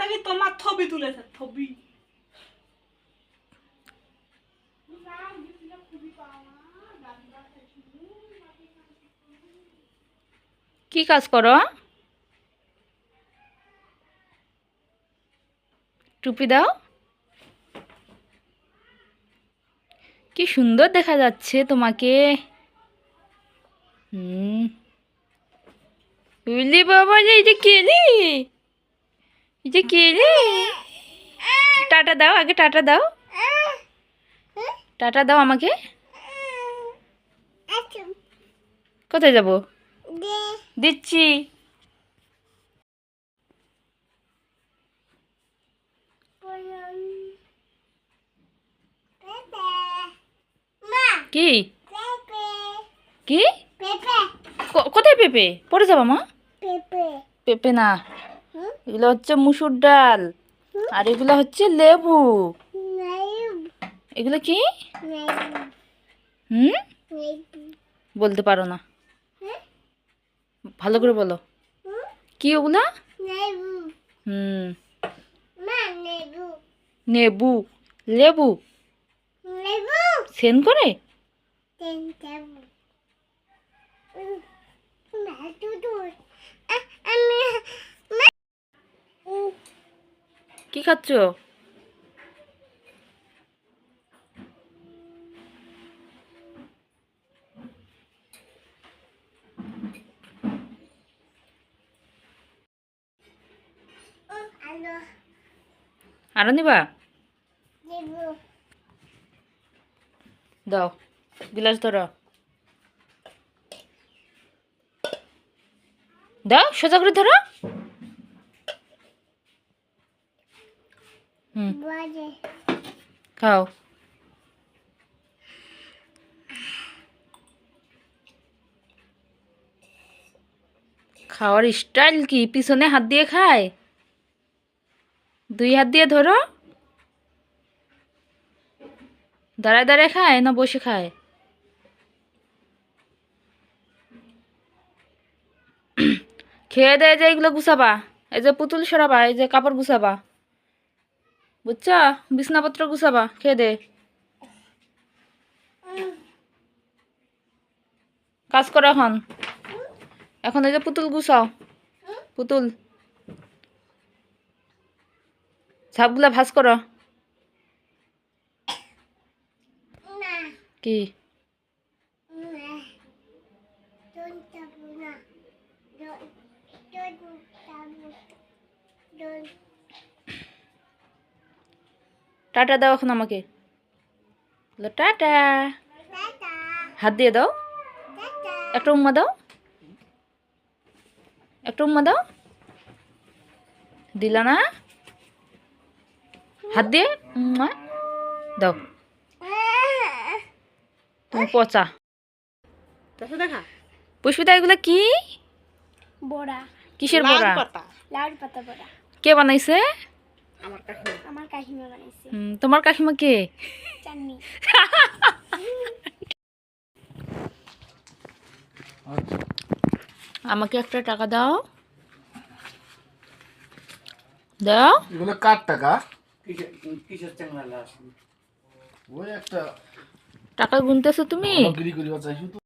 দেখি তোমার ছবি তুলেছে ছবি কি কাজ করো? টুপি দাও। কি সুন্দর দেখা যাচ্ছে তোমাকে। হুম। বুঝলি বাবা যে এটা কে রে এটা কে রে টাটা দাও, আগে টাটা দাও। টাটা দাও আমাকে। কোথায় যাব? দিচ্ছি। কি? কো- কোথায় পেঁপে? পড়ে যাবা মা? পেঁপে। না। এগুলো হচ্ছে মুসুর ডাল। আর এগুলো হচ্ছে লেবু। এগুলো কি? হুম? বলতে পারো না। ভালো করে বলো। কি ওগুলা? হুম। নেবু। লেবু। সেন করে? কি খাচ্ছ? আরও নিবা? দাও গিলাস ধরো। দাও সোজা করে ধরো। হুম। খাও। খাওয়ার স্টাইল কি? পিছনে হাত দিয়ে খায়? দুই হাত দিয়ে ধরো। দাঁড়ায় দাঁড়ায় খায় না বসে খায়? খেয়ে দেয় যে এগুলো গুছাবা। এই যে পুতুল সরাবা এই যে কাপড় গুছাবা। বুঝছ? বিছনাপত্র গুছাবা খেয়ে দে। কাজ করো এখন। এখন এই যে পুতুল গুছাও। পুতুল। ঝাপগুলা ভাজ করো। কি? টাটা দাও এখন আমাকে। টাটা। হাত দিয়ে দাও। একটা উম্মা দাও। একটা উম্মা দাও। দিলা না। হাত দিয়ে উম্মা দাও। তুমি পচা। পুষ্পিতা এগুলো কি? বড়া। কিসের লাল বড়া? পাতা। লাউ পাতা বড়া। কে বানাইছে? আমার কাছে আমার কাকিমা বানাইছে। হুম, তোমার কাকিমা কে? আমাকে একটা টাকা দাও। দাও। এগুলো কার টাকা? টাকা গুনতেছো তুমি?